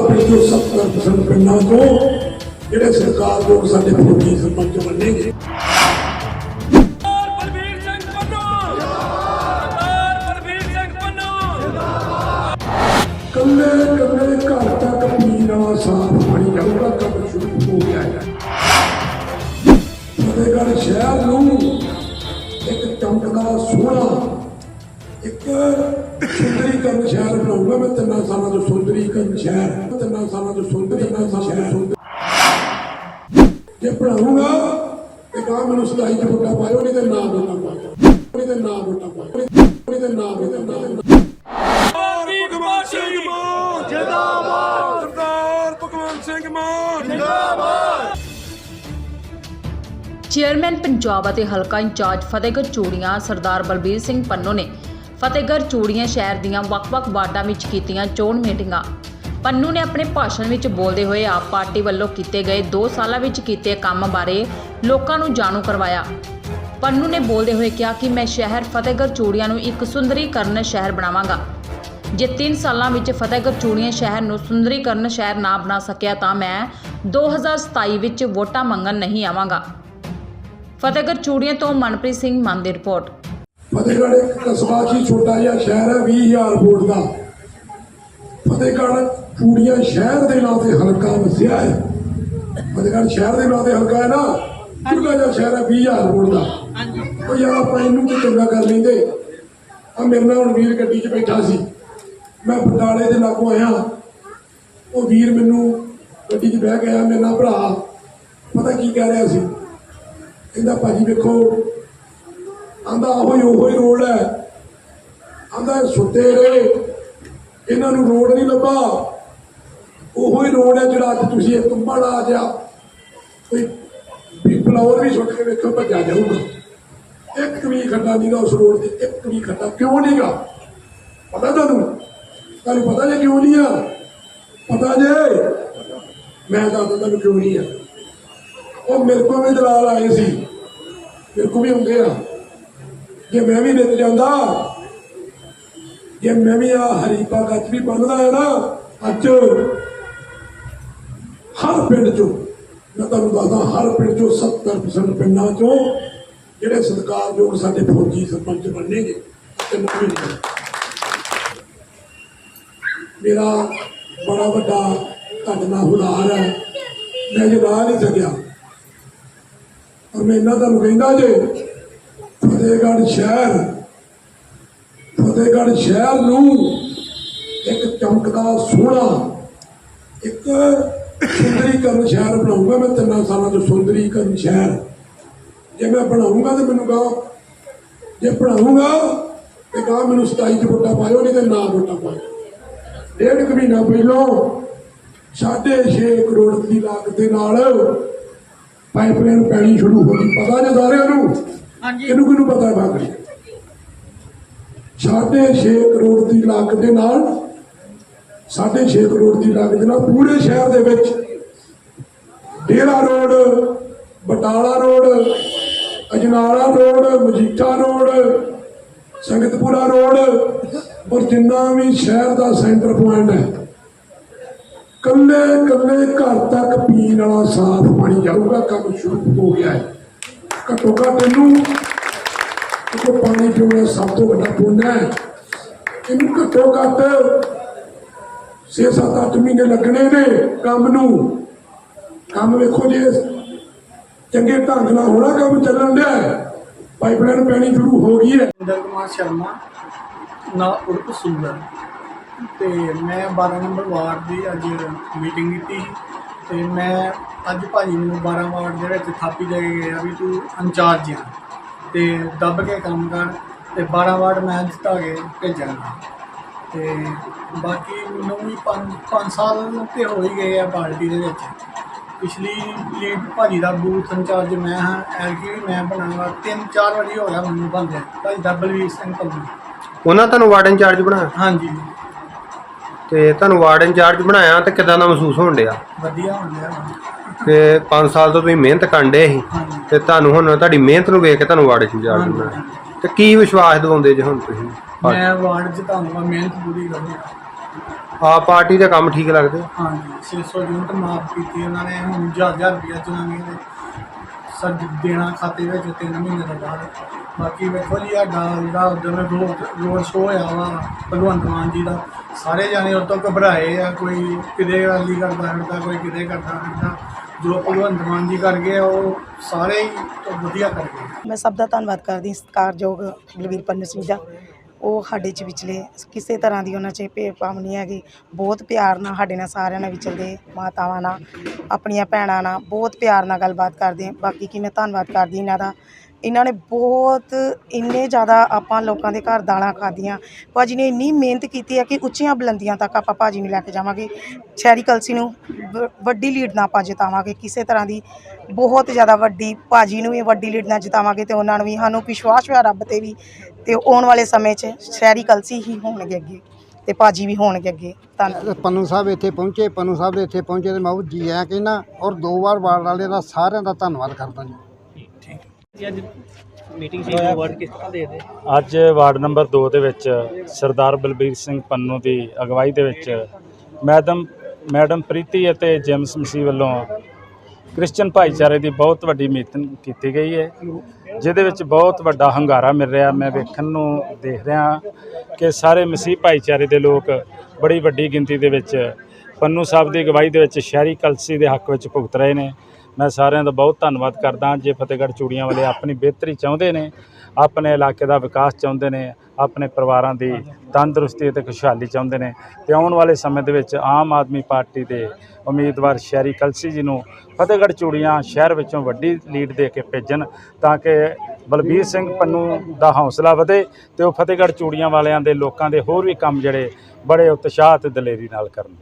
ਪਿੰਡ ਤੋਂ 70% ਪਿੰਡਾਂ ਤੋਂ ਜਿਹੜੇ ਸਰਕਾਰ ਕੋਲ ਸਾਡੇ ਫੌਜੀ ਸਰਪੰਚ ਬਣਨਗੇ ਕੱਲੇ ਕੱਲੇ ਘਰ ਤੱਕ ਪੀਣ ਸਾਫ਼ ਪਾਣੀ ਜਾਊਗਾ ਕੰਮ ਸ਼ੁਰੂ ਹੋ ਗਿਆ ਹੈ। ਫਤਿਹਗੜ੍ਹ ਸ਼ਹਿਰ ਨੂੰ ਇੱਕ ਚਮਕਦਾ ਸੋਹਣਾ ਇੱਕ ਸੁੰਦਰੀਕਰਨ ਸ਼ਹਿਰ ਬਣਾਉਂਗਾ ਮੈਂ ਤਿੰਨਾਂ ਸਾਲਾਂ ਤੋਂ ਸੁੰਦਰੀਕਰਨ ਸ਼ਹਿਰ। ਤਿੰਨਾਂ ਸਾਲਾਂ ਤੋਂ ਸੁੰਦਰੀਕਰਨ ਸ਼ਹਿਰ। ਜੇ ਬਣਾਉਂਗਾ ਤੇ ਕਹਾਂ ਮੈਨੂੰ ਸਦਾਈ ਚ ਵੋਟਾਂ ਪਾਇਓ ਨਹੀਂ ਤੇ ਨਾ ਵੋਟਾਂ ਪਾਇਓ। ਨਹੀਂ ਤੇ ਨਾ ਵੋਟਾਂ ਪਾਇਓ। ਨਹੀਂ ਤੇ ਨਾ ਵੋਟਾਂ ਪਾਇਓ। ਭਗਵਾਨ ਸਿੰਘ ਮਾਨ। ਜਿੰਦਾਬਾਦ ਸਰਦਾਰ ਭਗਵਾਨ ਸਿੰਘ ਮਾਨ। ਚੇਅਰਮੈਨ ਪੰਜਾਬ ਅਤੇ ਹਲਕਾ ਇੰਚਾਰਜ ਫਤਿਹਗੜ੍ਹ ਚੂੜੀਆਂ ਸਰਦਾਰ ਬਲਬੀਰ ਸਿੰਘ ਪੰਨੋ ਨੇ ਫਤਿਹਗੜ੍ਹ ਚੂੜੀਆਂ ਸ਼ਹਿਰ ਦੀਆਂ ਵੱਖ-ਵੱਖ ਵਾਰਡਾਂ ਵਿੱਚ ਕੀਤੀਆਂ ਚੋਣ ਮੀਟਿੰਗਾਂ। ਪੰਨੂ ਨੇ ਆਪਣੇ ਭਾਸ਼ਣ ਵਿੱਚ ਬੋਲਦੇ ਹੋਏ ਆਪ ਪਾਰਟੀ ਵੱਲੋਂ ਕੀਤੇ ਗਏ 2 ਸਾਲਾਂ ਵਿੱਚ ਕੀਤੇ ਕੰਮ ਬਾਰੇ ਲੋਕਾਂ ਨੂੰ ਜਾਣੂ ਕਰਵਾਇਆ। ਪੰਨੂ ਨੇ ਬੋਲਦੇ ਹੋਏ ਕਿਹਾ ਕਿ ਮੈਂ ਸ਼ਹਿਰ ਫਤਿਹਗੜ੍ਹ ਚੂੜੀਆਂ ਨੂੰ ਇੱਕ ਸੁੰਦਰੀਕਰਨ ਸ਼ਹਿਰ ਬਣਾਵਾਂਗਾ। ਜੇ 3 ਸਾਲਾਂ ਵਿੱਚ ਫਤਿਹਗੜ੍ਹ ਚੂੜੀਆਂ ਸ਼ਹਿਰ ਨੂੰ ਸੁੰਦਰੀਕਰਨ ਸ਼ਹਿਰ ਨਾ ਬਣਾ ਸਕਿਆ ਤਾਂ ਮੈਂ 2027 ਵਿੱਚ ਵੋਟਾਂ ਮੰਗਣ ਨਹੀਂ ਆਵਾਂਗਾ। ਫਤਿਹਗੜ੍ਹ ਚੂੜੀਆਂ ਤੋਂ ਮਨਪ੍ਰੀਤ ਸਿੰਘ ਮਾਨ ਦੀ ਰਿਪੋਰਟ। ਫਤਿਹਗੜ੍ਹ ਇੱਕ ਕਸਬਾ ਸੀ, ਛੋਟਾ ਜਿਹਾ ਸ਼ਹਿਰ ਹੈ 20000 ਵੋਟ ਦਾ। ਫਤਿਹਗੜ੍ਹ ਚੂੜੀਆਂ ਸ਼ਹਿਰ ਦੇ ਨਾਂ ਤੇ ਹਲਕਾ ਵਸਿਆ ਹੈ। ਫਤਿਹਗੜ੍ਹ ਸ਼ਹਿਰ ਦੇ ਨਾਂ ਤੇ ਹਲਕਾ ਹੈ ਨਾ ਛੋਟਾ ਜਿਹਾ ਸ਼ਹਿਰ ਹੈ 20000 ਵੋਟ ਦਾ। ਉਹ ਯਾਰ ਆਪਾਂ ਇਹਨੂੰ ਤੇ ਚੰਗਾ ਕਰ ਲੈਂਦੇ। ਆ ਮੇਰੇ ਨਾਲ ਹੁਣ ਵੀਰ ਗੱਡੀ 'ਚ ਬੈਠਾ ਸੀ। ਮੈਂ ਬਟਾਲੇ ਦੇ ਲਾਗੋਂ ਆਇਆ। ਉਹ ਵੀਰ ਮੈਨੂੰ ਗੱਡੀ 'ਚ ਬਹਿ ਗਿਆ ਮੇਰੇ ਨਾਲ ਭਰਾ। ਪਤਾ ਕੀ ਕਹਿ ਰਿਹਾ ਸੀ? ਕਹਿੰਦਾ, ਭਾਜੀ ਵੇਖੋ ਆਂਦਾ ਉਹੋ ਹੀ ਉਹ ਹੀ ਰੋਡ ਹੈ। ਆਂਦਾ ਸੁੱਤੇ ਰਹੇ। ਇਹਨਾਂ ਨੂੰ ਰੋਡ ਨਹੀਂ ਲੱਭਾ। ਉਹੋ ਹੀ ਰੋਡ ਹੈ ਜਿਹੜਾ ਅੱਜ ਤੁਸੀਂ ਇਹ ਤੁੰਬੜ ਆ ਕੋਈ ਵੀ ਫਲਾਵਰ ਵੀ ਸੁੱਟ ਕੇ ਵੇਖੋ, ਭੱਜਾ ਜਾਊਗਾ। ਇੱਕ ਵੀ ਖੱਡਾ ਨਹੀਂਗਾ ਉਸ ਰੋਡ ਤੇ, ਇੱਕ ਵੀ ਖੱਡਾ ਕਿਉਂ ਨਹੀਂਗਾ ਪਤਾ ਤੁਹਾਨੂੰ? ਤੁਹਾਨੂੰ ਪਤਾ ਜੇ ਕਿਉਂ ਨਹੀਂ ਆ? ਪਤਾ ਜੇ? ਮੈਂ ਦੱਸਦਾ ਤੁਹਾਨੂੰ ਕਿਉਂ ਨਹੀਂ ਆ। ਉਹ ਮੇਰੇ ਕੋਲ ਵੀ ਦਲਾਲ ਆਏ ਸੀ। ਮੇਰੇ ਕੋਲ ਵੀ ਹੁੰਦੇ ਆ। ਜੇ ਮੈਂ ਵੀ ਨਿਤ ਜਾਂਦਾ। ਜੇ ਮੈਂ ਵੀ ਆ ਹਰੀਪਾ ਗੱਜ ਵੀ ਬੰਨਦਾ ਹੈ ਨਾ, ਅੱਜ ਹਰ ਪਿੰਡ ਚੋਂ, ਮੈਂ ਤੁਹਾਨੂੰ ਦੱਸਦਾ, ਹਰ ਪਿੰਡ ਚੋਂ 70% ਪਿੰਡਾਂ ਚੋਂ ਜਿਹੜੇ ਸਤਿਕਾਰਯੋਗ ਸਾਡੇ ਫੌਜੀ ਸਰਪੰਚ ਬਣਨਗੇ, ਤੇ ਮੈਂ ਨੇ ਮੇਰਾ ਬੜਾ ਵੱਡਾ ਤੁਹਾਡੇ ਨਾਲ ਹੁਲਾਰ ਹੈ। ਮੈਂ ਜੇ ਲਾ ਨਹੀਂ ਸਕਿਆ। ਪਰ ਮੈਂ ਇਹਨਾਂ ਤੁਹਾਨੂੰ ਕਹਿੰਦਾ ਜੇ ਫਤਿਹਗੜ੍ਹ ਸ਼ਹਿਰ ਫਤਿਹਗੜ੍ਹ ਸ਼ਹਿਰ ਨੂੰ ਇੱਕ ਚਮਕਦਾ ਸੋਹਣਾ, ਇੱਕ ਸੁੰਦਰੀਕਰਨ ਸ਼ਹਿਰ ਬਣਾਉਂਗਾ। ਮੈਂ ਤਿੰਨਾਂ ਸਾਲਾਂ ਤੋਂ ਸੁੰਦਰੀਕਰਨ ਸ਼ਹਿਰ। ਜੇ ਮੈਂ ਬਣਾਉਂਗਾ ਤੇ ਮੈਨੂੰ ਕਹੋ। ਜੇ ਬਣਾਉਂਗਾ ਤੇ ਕਹਾ ਮੈਨੂੰ 27 ਚ ਵੋਟਾਂ ਪਾਇਓ, ਨਹੀਂ ਤੇ ਨਾ ਵੋਟਾਂ ਪਾਇਓ। ਡੇਢ ਕੁ ਮਹੀਨਾ ਪਹਿਲਾਂ ਸਾਢੇ 6 ਕਰੋੜ ਦੀ ਲਾਗਤ ਦੇ ਨਾਲ ਪਾਈਪਲਾਈਨ ਪੈਣੀ ਸ਼ੁਰੂ ਹੋ ਗਈ। ਪਤਾ ਜੇ ਸਾਰਿਆਂ ਨੂੰ? ਇਹਨੂੰ ਕਿਹਨੂੰ ਪਤਾ ਬਾਕੀ ਸਾਢੇ 6 ਕਰੋੜ ਦੀ ਲਾਗਤ ਦੇ ਨਾਲ ਸਾਢੇ 6 ਕਰੋੜ ਦੀ ਲਾਗਤ ਨਾਲ ਪੂਰੇ ਸ਼ਹਿਰ ਦੇ ਵਿੱਚ Dera road, Batala road, Ajnala road, Majitha road, Sangatpura road, ਔਰ ਜਿੰਨਾ ਵੀ ਸ਼ਹਿਰ ਦਾ ਸੈਂਟਰ ਪੁਆਇੰਟ ਹੈ ਕੱਲੇ ਕੱਲੇ ਘਰ ਤੱਕ ਪੀਣ ਵਾਲਾ ਸਾਫ਼ ਪਾਣੀ ਜਾਊਗਾ, ਕੰਮ ਸ਼ੁਰੂ ਹੋ ਗਿਆ ਹੈ। ਘੱਟੋ ਘੱਟ ਇਹਨੂੰ ਪਾਣੀ ਪੀਣਾ ਸਭ ਤੋਂ ਵੱਡਾ ਪੁੰਨ ਹੈ ਇਹਨੂੰ ਘੱਟੋ ਘੱਟ 6-7-8 ਮਹੀਨੇ ਲੱਗਣੇ ਨੇ ਕੰਮ ਨੂੰ ਕੰਮ ਵੇਖੋ ਜੇ ਚੰਗੇ ਢੰਗ ਨਾਲ ਹੋਣਾ ਕੰਮ ਚੱਲਣ ਡਿਆ ਪਾਈਪਲਾਈਨ ਪੈਣੀ ਸ਼ੁਰੂ ਹੋ ਗਈ ਹੈ ਇੰਦਰ ਕੁਮਾਰ ਸ਼ਰਮਾ ਨਾ ਉਰਪ ਸੂਗਰ ਤੇ ਮੈਂ 12 ਨੰਬਰ ਵਾਰਡ ਦੀ ਅੱਜ ਮੀਟਿੰਗ ਕੀਤੀ ਤੇ ਮੈਂ ਅੱਜ ਭਾਜੀ ਨੂੰ 12 ਵਾਰਡ ਦੇ ਵਿੱਚ ਥਾਪੀ ਦੇ ਕੇ ਗਿਆ ਵੀ ਤੂੰ ਇੰਚਾਰਜ ਆ। ਤੇ ਦੱਬ ਕੇ ਕੰਮ ਕਰ ਤੇ 12 ਵਾਰਡ ਮੈਂ ਜਿੱਤਾ ਕੇ ਭੇਜਾਂਗਾ। ਤੇ ਬਾਕੀ ਮੈਨੂੰ ਵੀ 5 ਸਾਲ ਤੇ ਹੋ ਹੀ ਗਏ ਆ ਪਾਰਟੀ ਦੇ ਵਿੱਚ। ਪਿਛਲੀ ਲੀਡ ਭਾਜੀ ਦਾ ਬੂਥ ਇੰਚਾਰਜ ਮੈਂ ਹਾਂ ਐਲਕੀ ਵੀ ਮੈਂ ਬਣਾਉਂਗਾ ਤਿੰਨ ਚਾਰ ਵਾਰੀ ਹੋ ਗਿਆ ਮੈਨੂੰ ਬੰਦੇ ਭਾਜੀ ਦਾ ਬਲਵੀਰ ਸਿੰਘ ਪੰਨੂ ਉਹਨਾਂ ਤੁਹਾਨੂੰ ਵਾਰਡ ਇੰਚਾਰਜ ਬਣਾਇਆ? ਹਾਂਜੀ। ਤੇ ਤੁਹਾਨੂੰ ਵਾਰਡ ਇੰਚਾਰਜ ਬਣਾਇਆ ਤੇ ਕਿਦਾਂ ਦਾ ਮਹਿਸੂਸ ਹੋਣ ਡਿਆ? ਵਧੀਆ ਹੋ ਕਿ 5 ਸਾਲ ਤੋਂ ਤੁਸੀਂ ਮਿਹਨਤ ਕਰਨ ਡੇ ਸੀ ਤੇ ਤੁਹਾਨੂੰ ਹੁਣ ਤੁਹਾਡੀ ਮਿਹਨਤ ਨੂੰ ਵੇਖ ਕੇ ਤੁਹਾਨੂੰ ਵਾਰਡ ਹਾਂਜੀ। ਬਣਾਇਆ ਤੇ ਕੀ ਵਿਸ਼ਵਾਸ ਦਿਵਾਉਂਦੇ ਜੇ ਹੁਣ ਤੁਸੀਂ? ਮੈਂ ਵਾਰਡ ਜਿਤਾਉਂਗਾ ਮਿਹਨਤ ਪੂਰੀ ਕਰਾਂਗਾ ਆਪ ਪਾਰਟੀ ਦੇ ਕੰਮ ਠੀਕ ਲੱਗਦੇ? ਹਾਂਜੀ 600 ਯੂਨਿਟ ਮਾਫ ਕੀਤੀ ਉਹਨਾਂ ਨੇ ਹੁਣ 1000 ਰੁਪਇਆ ਜਨਾਨੀਆਂ ਦੇ ਸਰ ਦੇਣਾ ਖਾਤੇ ਵਿੱਚ 3 ਮਹੀਨੇ ਤੋਂ ਬਾਅਦ। ਬਾਕੀ ਵੇਖੋ ਜੀ ਸਾਡਾ ਜਿਹੜਾ ਉਦੋਂ ਰੋਡ ਸ਼ੋਅ ਹੋਇਆ ਵਾ ਭਗਵੰਤ ਮਾਨ ਜੀ ਦਾ ਸਾਰੇ ਜਾਣੇ ਉਹ ਤੋਂ ਘਬਰਾਏ ਆ ਕੋਈ ਕਿਤੇ ਵਾਲੀ ਕਰਦਾ ਫਿਰਦਾ ਕੋਈ ਕਿਤੇ ਕਰਦਾ ਫਿਰਦਾ ਜੋ ਭਗਵੰਤ ਮਾਨ ਜੀ ਕਰ ਗਏ ਆ, ਉਹ ਸਾਰੇ ਹੀ ਤੋਂ ਵਧੀਆ ਕਰ ਗਏ। ਮੈਂ ਸਭ ਦਾ ਧੰਨਵਾਦ ਕਰਦੀ ਸਤਿਕਾਰਯੋਗ ਬਲਵੀਰ ਪੰਨੂ ਸਿੰਘ ਦਾ। ਉਹ ਸਾਡੇ ਚ ਵਿਚਲੇ ਕਿਸੇ ਤਰ੍ਹਾਂ ਦੀ ਉਹਨਾਂ 'ਚ ਭੇਦਭਾਵ ਨਹੀਂ ਹੈਗੀ। ਬਹੁਤ ਪਿਆਰ ਨਾਲ ਸਾਡੇ ਨਾਲ ਸਾਰਿਆਂ ਨਾਲ ਵਿਚਲਦੇ ਮਾਤਾਵਾਂ ਨਾਲ ਆਪਣੀਆਂ ਭੈਣਾਂ ਨਾਲ ਬਹੁਤ ਪਿਆਰ ਨਾਲ ਗੱਲਬਾਤ ਕਰਦੇ ਆ। ਬਾਕੀ ਕਿ ਮੈਂ ਧੰਨਵਾਦ ਕਰਦੀ ਇਹਨਾਂ ਦਾ। ਇਹਨਾਂ ਨੇ ਬਹੁਤ ਇੰਨੇ ਜ਼ਿਆਦਾ ਆਪਾਂ ਲੋਕਾਂ ਦੇ ਘਰ ਦਾਲਾਂ ਖਾਧੀਆਂ। ਭਾਜੀ ਨੇ ਇੰਨੀ ਮਿਹਨਤ ਕੀਤੀ ਹੈ ਕਿ ਉੱਚੀਆਂ ਬੁਲੰਦੀਆਂ ਤੱਕ ਆਪਾਂ ਭਾਜੀ ਨੂੰ ਲੈ ਕੇ ਜਾਵਾਂਗੇ। ਸ਼ਹਿਰੀ ਕਲਸੀ ਨੂੰ ਵ- ਵੱਡੀ ਲੀਡ ਨਾਲ ਆਪਾਂ ਜਿਤਾਵਾਂਗੇ। ਕਿਸੇ ਤਰ੍ਹਾਂ ਦੀ ਬਹੁਤ ਜ਼ਿਆਦਾ ਵੱਡੀ ਭਾਜੀ ਨੂੰ ਵੀ ਵੱਡੀ ਲੀਡ ਨਾਲ ਜਿਤਾਵਾਂਗੇ ਤੇ ਉਹਨਾਂ ਨੂੰ ਵੀ ਸਾਨੂੰ ਵਿਸ਼ਵਾਸ ਹੋਇਆ ਰੱਬ ਤੇ ਵੀ ਤੇ ਆਉਣ ਵਾਲੇ ਸਮੇਂ 'ਚ ਸ਼ਹਿਰੀ ਕਲਸੀ ਹੀ ਹੋਣਗੇ ਅੱਗੇ ਤੇ ਭਾਜੀ ਵੀ ਹੋਣਗੇ ਅੱਗੇ। ਧੰਨਵਾਦ। ਪੰਨੂ ਸਾਹਿਬ ਇੱਥੇ ਪਹੁੰਚੇ, ਪੰਨੂ ਸਾਹਿਬ ਦੇ ਇੱਥੇ ਪਹੁੰਚੇ ਤੇ ਮੈਂ ਉਹ ਜੀ ਆਇਆਂ ਕਹਿੰਦਾ ਔਰ ਦੋ ਵਾਰ ਵਾਰਡ ਵਾਲਿਆਂ ਦਾ ਸਾਰਿਆਂ ਦਾ ਧੰਨਵਾਦ ਕਰਦਾ ਜੀ। ਅੱਜ ਵਾਰਡ ਨੰਬਰ 2 ਦੇ ਵਿੱਚ ਸਰਦਾਰ ਬਲਬੀਰ ਸਿੰਘ ਪੰਨੂ ਦੀ ਅਗਵਾਈ ਦੇ ਵਿੱਚ ਮੈਡਮ ਮੈਡਮ ਪ੍ਰੀਤੀ ਅਤੇ ਜੇਮਸ ਮਸੀਹ ਵੱਲੋਂ ਕ੍ਰਿਸਚੀਅਨ ਭਾਈਚਾਰੇ ਦੀ ਬਹੁਤ ਵੱਡੀ ਮੀਟਿੰਗ ਕੀਤੀ ਗਈ ਹੈ ਜਿਹਦੇ ਵਿੱਚ ਬਹੁਤ ਵੱਡਾ ਹੰਗਾਰਾ ਮਿਲ ਰਿਹਾ। ਮੈਂ ਵੇਖਣ ਨੂੰ ਦੇਖ ਰਿਹਾ ਕਿ ਸਾਰੇ ਮਸੀਹ ਭਾਈਚਾਰੇ ਦੇ ਲੋਕ ਬੜੀ ਵੱਡੀ ਗਿਣਤੀ ਦੇ ਵਿੱਚ ਪੰਨੂ ਸਾਹਿਬ ਦੀ ਅਗਵਾਈ ਦੇ ਵਿੱਚ ਸ਼ਹਿਰੀ ਕਲਸੀ ਦੇ ਹੱਕ ਵਿੱਚ ਭੁਗਤ ਰਹੇ ਨੇ। ਮੈਂ ਸਾਰਿਆਂ ਦਾ ਬਹੁਤ ਧੰਨਵਾਦ ਕਰਦਾ ਜੇ ਫਤਿਹਗੜ੍ਹ ਚੂੜੀਆਂ ਵਾਲੇ ਆਪਣੀ ਬਿਹਤਰੀ ਚਾਹੁੰਦੇ ਨੇ, ਆਪਣੇ ਇਲਾਕੇ ਦਾ ਵਿਕਾਸ ਚਾਹੁੰਦੇ ਨੇ, ਆਪਣੇ ਪਰਿਵਾਰਾਂ ਦੀ ਤੰਦਰੁਸਤੀ ਅਤੇ ਖੁਸ਼ਹਾਲੀ ਚਾਹੁੰਦੇ ਨੇ ਤੇ ਆਉਣ ਵਾਲੇ ਸਮੇਂ ਦੇ ਵਿੱਚ ਆਮ ਆਦਮੀ ਪਾਰਟੀ ਦੇ ਉਮੀਦਵਾਰ ਸ਼ਹਿਰੀ ਕਲਸੀ ਜੀ ਨੂੰ ਫਤਿਹਗੜ੍ਹ ਚੂੜੀਆਂ ਸ਼ਹਿਰ ਵਿੱਚੋਂ ਵੱਡੀ ਲੀਡ ਦੇ ਕੇ ਭੇਜਣ ਤਾਂ ਕਿ ਬਲਬੀਰ ਸਿੰਘ ਪੰਨੂ ਦਾ ਹੌਸਲਾ ਵਧੇ ਤੇ ਉਹ ਫਤਿਹਗੜ੍ਹ ਚੂੜੀਆਂ ਵਾਲਿਆਂ ਦੇ ਲੋਕਾਂ ਦੇ ਹੋਰ ਵੀ ਕੰਮ ਜਿਹੜੇ ਬੜੇ ਉਤਸ਼ਾਹ ਤੇ ਦਲੇਰੀ ਨਾਲ ਕਰਨ।